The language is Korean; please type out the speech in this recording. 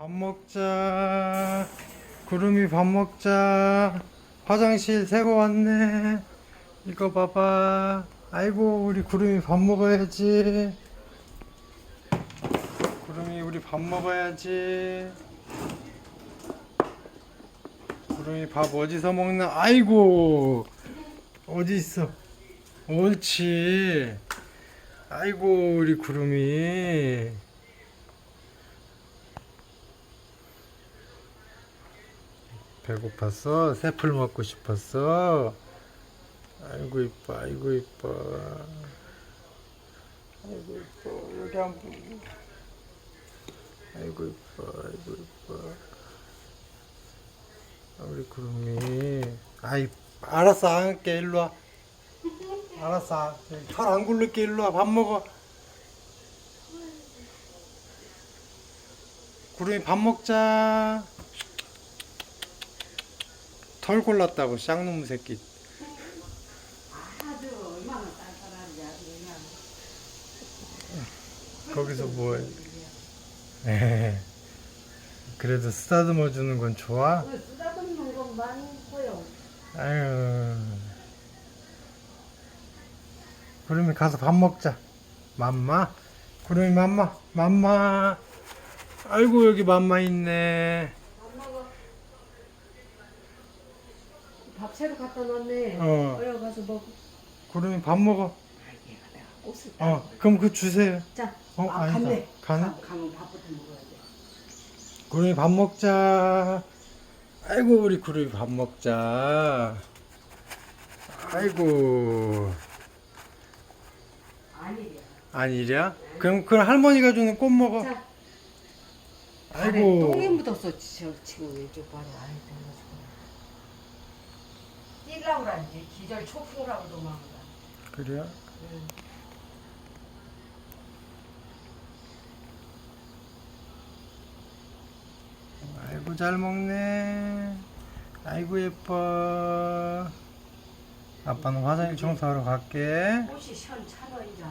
밥 먹자. 구름이 밥 먹자. 화장실 새거 왔네. 이거 봐봐. 아이고, 우리 구름이 밥 먹어야지. 구름이 우리 밥 먹어야지. 구름이 밥 어디서 먹나? 아이고, 어디 있어? 옳지. 아이고, 우리 구름이. 배고팠어? 새풀 먹고 싶었어? 아이고 이뻐 아이고 이뻐. 아이고 이뻐. 여기 한 번. 아이고 이뻐 아이고 이뻐. 아, 우리 구름이. 아이 알았어 안 할게. 일로 와. 알았어 털 안 굴릴게. 일로 와. 밥 먹어. 구름이 밥 먹자 털 골랐다고 쌍놈 새끼. 아주 얼마나 쌀쌀한지 아주 그냥 거기서 뭐 해 에헤. 그래도 쓰다듬어 주는 건 좋아? 그 쓰다듬는 건 많고요. 아유. 구름이 가서 밥 먹자. 맘마? 구름이 맘마 맘마. 아이고 여기 맘마 있네 밥 먹어. 밥 새로 갖다 놨네. 어. 얼른 가서 먹어. 구름이 밥 먹어 아이고, 내가 옷을 어 그럼 그거 주세요 자, 어 아, 아니다 갔네. 가네 가, 가면 밥부터 먹어야 돼. 구름이 밥 먹자. 아이고 우리 구름이 밥 먹자. 아이고 아니야. 아니랴? 그럼 그럼 할머니가 주는 꽃 먹어. 자, 아이고 똥이 묻었어. 저, 지금 왼쪽 발에. 아이고. 뛰려고 그러지. 기절 초풍이라고 도망가. 그래요? 응. 아이고 잘 먹네. 아이고 예뻐. 아빠는 화장실 청소하러 갈게. 꽃이 시원찮아 이제.